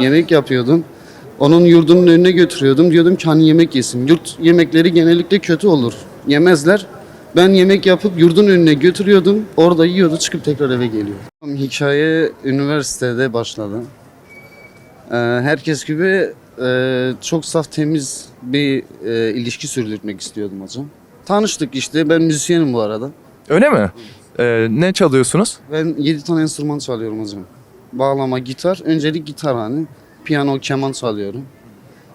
Yemek yapıyordum. Onun yurdunun önüne götürüyordum. Diyordum ki hani yemek yesin. Yurt yemekleri genellikle kötü olur. Yemezler. Ben yemek yapıp yurdun önüne götürüyordum. Orada yiyordu çıkıp tekrar eve geliyor. Hikaye üniversitede başladı. Ee, herkes gibi e, çok saf temiz bir e, ilişki sürdürmek istiyordum hocam. Tanıştık işte. Ben müzisyenim bu arada. Öyle mi? Ee, ne çalıyorsunuz? Ben 7 tane enstrüman çalıyorum hocam. Bağlama, gitar. Öncelik gitar hani. Piyano, keman çalıyorum.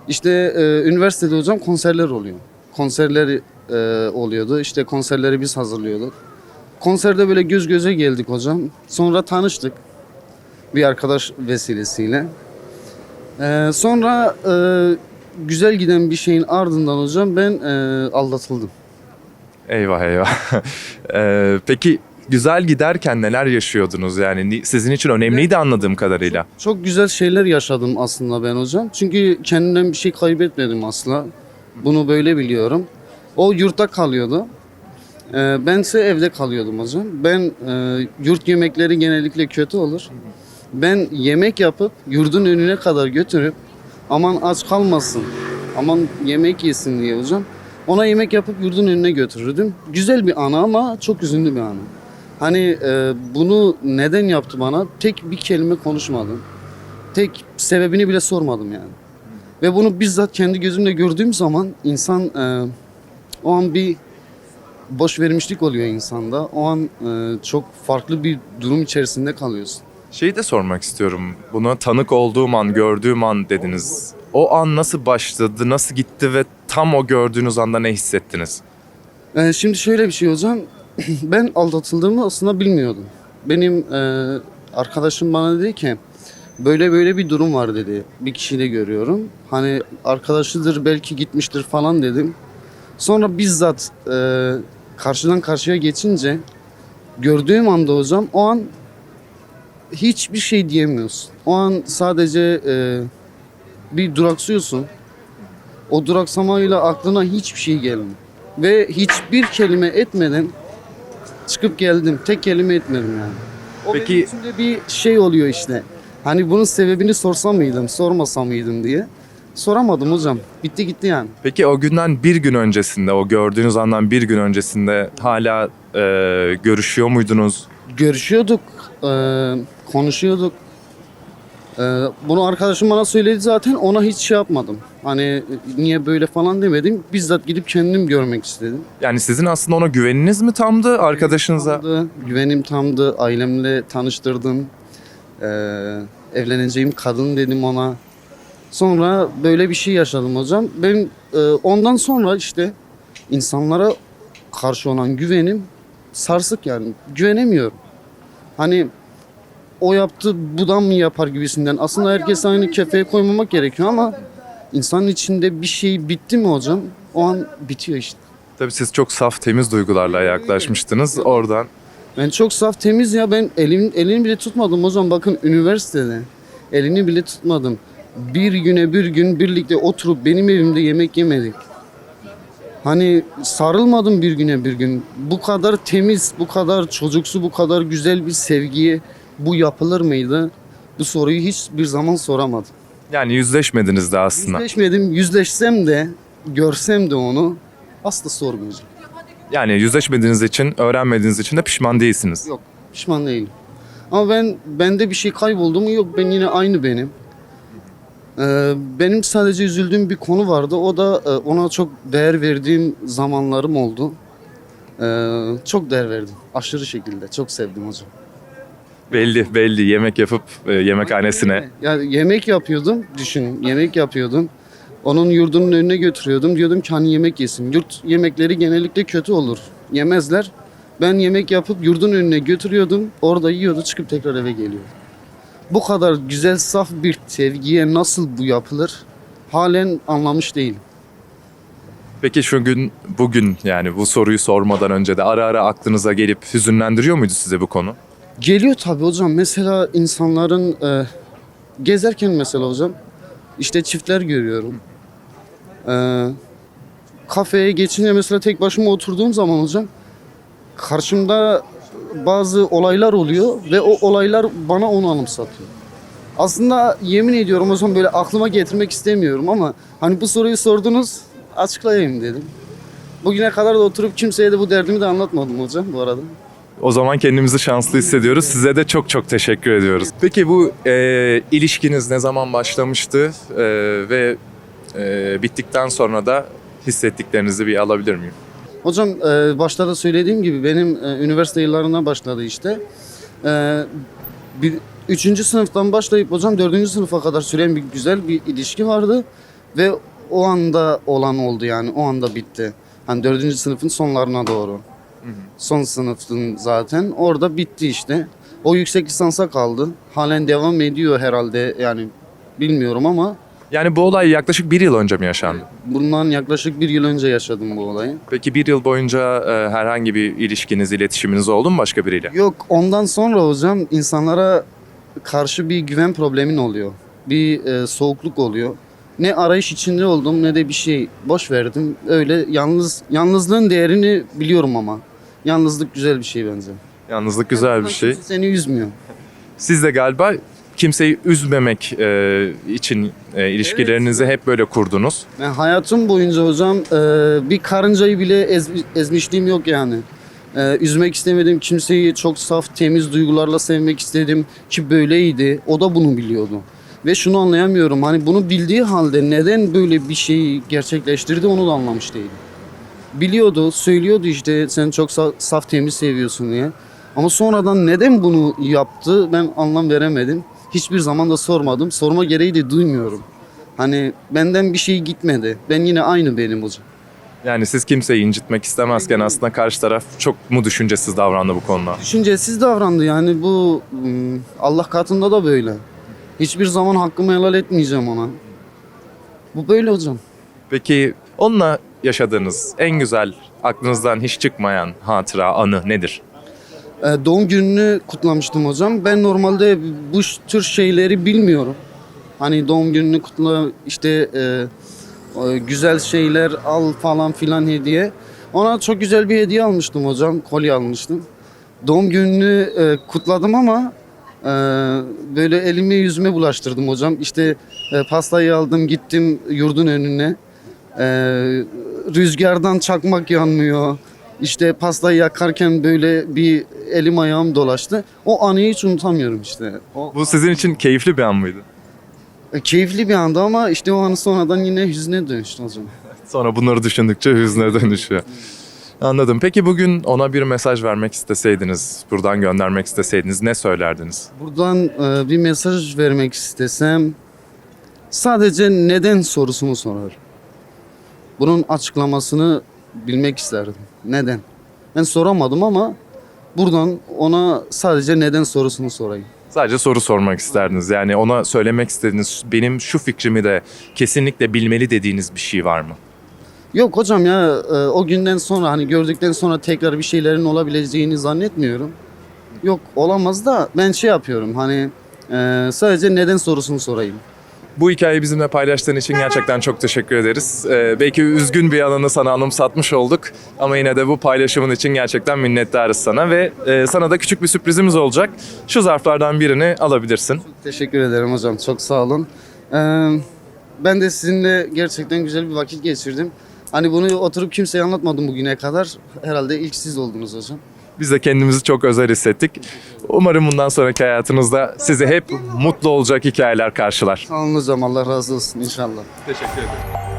İşte e, üniversitede hocam konserler oluyor. Konserler e, oluyordu. İşte konserleri biz hazırlıyorduk. Konserde böyle göz göze geldik hocam. Sonra tanıştık. Bir arkadaş vesilesiyle. E, sonra e, güzel giden bir şeyin ardından hocam ben e, aldatıldım. Eyvah eyvah. Ee, peki güzel giderken neler yaşıyordunuz? Yani ni- sizin için önemliydi anladığım kadarıyla. Çok güzel şeyler yaşadım aslında ben hocam. Çünkü kendimden bir şey kaybetmedim asla. Bunu böyle biliyorum. O yurtta kalıyordu. Ee, bense evde kalıyordum hocam. Ben e, yurt yemekleri genellikle kötü olur. Ben yemek yapıp yurdun önüne kadar götürüp aman aç kalmasın, aman yemek yesin diye hocam. Ona yemek yapıp yurdun önüne götürürdüm. Güzel bir ana ama çok üzünlü bir ana. Hani e, bunu neden yaptı bana? Tek bir kelime konuşmadım. Tek sebebini bile sormadım yani. Ve bunu bizzat kendi gözümle gördüğüm zaman insan e, o an bir boş vermişlik oluyor insanda. O an e, çok farklı bir durum içerisinde kalıyorsun. Şeyi de sormak istiyorum. Buna tanık olduğum an, gördüğüm an dediniz. O an nasıl başladı, nasıl gitti ve tam o gördüğünüz anda ne hissettiniz? E, şimdi şöyle bir şey hocam. ben aldatıldığımı aslında bilmiyordum. Benim e, arkadaşım bana dedi ki böyle böyle bir durum var dedi. Bir kişiyle görüyorum. Hani arkadaşıdır belki gitmiştir falan dedim. Sonra bizzat e, karşıdan karşıya geçince gördüğüm anda hocam o an hiçbir şey diyemiyorsun. O an sadece e, bir duraksıyorsun. O duraksamayla aklına hiçbir şey gelmiyor. Ve hiçbir kelime etmeden çıkıp geldim. Tek kelime etmedim yani. O Peki- benim içimde bir şey oluyor işte. Hani bunun sebebini sorsam mıydım, sormasam mıydım diye. Soramadım hocam. Bitti gitti yani. Peki o günden bir gün öncesinde, o gördüğünüz andan bir gün öncesinde hala e, görüşüyor muydunuz? Görüşüyorduk, eee, konuşuyorduk. Eee, bunu arkadaşım bana söyledi zaten ona hiç şey yapmadım. Hani niye böyle falan demedim. Bizzat gidip kendim görmek istedim. Yani sizin aslında ona güveniniz mi tamdı arkadaşınıza? Tamdı, güvenim tamdı. Ailemle tanıştırdım. Ee, evleneceğim kadın dedim ona. Sonra böyle bir şey yaşadım hocam. Ben e, ondan sonra işte insanlara karşı olan güvenim sarsık yani. Güvenemiyorum. Hani o yaptı budan mı yapar gibisinden. Aslında herkes aynı kefeye koymamak gerekiyor ama insanın içinde bir şey bitti mi hocam? O an bitiyor işte. Tabii siz çok saf, temiz duygularla yaklaşmıştınız. Oradan Ben çok saf temiz ya ben elim, elini bile tutmadım hocam bakın üniversitede elini bile tutmadım. Bir güne bir gün birlikte oturup benim evimde yemek yemedik. Hani sarılmadım bir güne bir gün. Bu kadar temiz, bu kadar çocuksu, bu kadar güzel bir sevgiye bu yapılır mıydı? Bu soruyu hiçbir zaman soramadım. yani yüzleşmediniz de aslında. Yüzleşmedim, yüzleşsem de, görsem de onu asla sormayacağım. Yani yüzleşmediğiniz için, öğrenmediğiniz için de pişman değilsiniz. Yok pişman değilim. Ama ben bende bir şey kayboldu mu yok ben yine aynı benim. Ee, benim sadece üzüldüğüm bir konu vardı. O da e, ona çok değer verdiğim zamanlarım oldu. Ee, çok değer verdim. Aşırı şekilde. Çok sevdim hocam. Belli, belli. Yemek yapıp e, yemekhanesine. Yani yemek yapıyordum. Düşün yemek yapıyordum. Onun yurdunun önüne götürüyordum. Diyordum ki hani yemek yesin. Yurt yemekleri genellikle kötü olur. Yemezler. Ben yemek yapıp yurdun önüne götürüyordum. Orada yiyordu çıkıp tekrar eve geliyordu. Bu kadar güzel saf bir sevgiye nasıl bu yapılır? Halen anlamış değilim. Peki şu gün, bugün yani bu soruyu sormadan önce de ara ara aklınıza gelip hüzünlendiriyor muydu size bu konu? Geliyor tabii hocam. Mesela insanların e, gezerken mesela hocam işte çiftler görüyorum. E, kafeye geçince mesela tek başıma oturduğum zaman hocam karşımda bazı olaylar oluyor ve o olaylar bana onu anımsatıyor. Aslında yemin ediyorum hocam böyle aklıma getirmek istemiyorum ama hani bu soruyu sordunuz açıklayayım dedim. Bugüne kadar da oturup kimseye de bu derdimi de anlatmadım hocam bu arada. O zaman kendimizi şanslı hissediyoruz. Size de çok çok teşekkür ediyoruz. Peki bu e, ilişkiniz ne zaman başlamıştı E, ve e, bittikten sonra da hissettiklerinizi bir alabilir miyim? Hocam e, başta da söylediğim gibi benim e, üniversite yıllarından başladı işte. E, bir, üçüncü sınıftan başlayıp hocam dördüncü sınıfa kadar süren bir güzel bir ilişki vardı. Ve o anda olan oldu yani o anda bitti. Hani dördüncü sınıfın sonlarına doğru. Son sınıfın zaten orada bitti işte. O yüksek lisansa kaldı. Halen devam ediyor herhalde yani bilmiyorum ama Yani bu olay yaklaşık bir yıl önce mi yaşandı? bundan yaklaşık bir yıl önce yaşadım bu olayı. Peki bir yıl boyunca e, herhangi bir ilişkiniz, iletişiminiz oldu mu başka biriyle? Yok ondan sonra hocam insanlara karşı bir güven problemin oluyor. Bir e, soğukluk oluyor. Ne arayış içinde oldum ne de bir şey boş verdim. Öyle yalnız yalnızlığın değerini biliyorum ama. Yalnızlık güzel bir şey bence. Yalnızlık güzel bir şey. Kimse Seni üzmüyor. Siz de galiba kimseyi üzmemek e, için e, ilişkilerinizi hep böyle kurdunuz. Ben hayatım boyunca hocam e, bir karıncayı bile ez- ezmişliğim yok yani. E, üzmek istemedim kimseyi çok saf temiz duygularla sevmek istedim ki böyleydi. O da bunu biliyordu. Ve şunu anlayamıyorum hani bunu bildiği halde neden böyle bir şeyi gerçekleştirdi onu da anlamış değilim. Biliyordu, söylüyordu işte sen çok sa- saf temiz seviyorsun diye. Ama sonradan neden bunu yaptı ben anlam veremedim. Hiçbir zaman da sormadım. Sorma gereği de duymuyorum. Hani benden bir şey gitmedi. Ben yine aynı benim hocam. Yani siz kimseyi incitmek istemezken aslında karşı taraf çok mu düşüncesiz davrandı bu konuda? Düşüncesiz davrandı yani bu hmm, Allah katında da böyle. Hiçbir zaman hakkımı helal etmeyeceğim ona. Bu böyle hocam. Peki onunla yaşadığınız en güzel aklınızdan hiç çıkmayan hatıra, anı nedir? Ee, doğum gününü kutlamıştım hocam. Ben normalde bu tür şeyleri bilmiyorum. Hani doğum gününü kutla işte e, güzel şeyler al falan filan hediye. Ona çok güzel bir hediye almıştım hocam. Kolye almıştım. Doğum gününü e, kutladım ama e, böyle elimi yüzüme bulaştırdım hocam. İşte e, pastayı aldım gittim yurdun önüne. E, rüzgardan çakmak yanmıyor. İşte pastayı yakarken böyle bir elim ayağım dolaştı. O anıyı hiç unutamıyorum işte. O Bu sizin için keyifli bir an mıydı? e, keyifli bir anda ama işte o anı sonradan yine hüzne dönüştü hocam. Sonra bunları düşündükçe hüzne dönüşüyor. Anladım. Peki bugün ona bir mesaj vermek isteseydiniz, buradan göndermek isteseydiniz ne söylerdiniz? Buradan e, bir mesaj vermek istesem sadece neden sorusunu sorar. Bunun açıklamasını bilmek isterdim. Neden? Ben soramadım ama buradan ona sadece neden sorusunu sorayım. Sadece soru sormak isterdiniz. Yani ona söylemek istediğiniz benim şu fikrimi de kesinlikle bilmeli dediğiniz bir şey var mı? Yok hocam ya e, o günden sonra hani gördükten sonra tekrar bir şeylerin olabileceğini zannetmiyorum. Yok olamaz da ben şey yapıyorum hani e, sadece neden sorusunu sorayım. Bu hikayeyi bizimle paylaştığın için gerçekten çok teşekkür ederiz. Ee, belki üzgün bir anını sana anımsatmış olduk ama yine de bu paylaşımın için gerçekten minnettarız sana ve e, sana da küçük bir sürprizimiz olacak. Şu zarflardan birini alabilirsin. Teşekkür ederim hocam çok sağ olun. E, ben de sizinle gerçekten güzel bir vakit geçirdim. Hani bunu oturup kimseye anlatmadım bugüne kadar. Herhalde ilk siz oldunuz hocam. Biz de kendimizi çok özel hissettik. Umarım bundan sonraki hayatınızda sizi hep mutlu olacak hikayeler karşılar. Sağ olun hocam Allah razı olsun inşallah. Teşekkür ederim.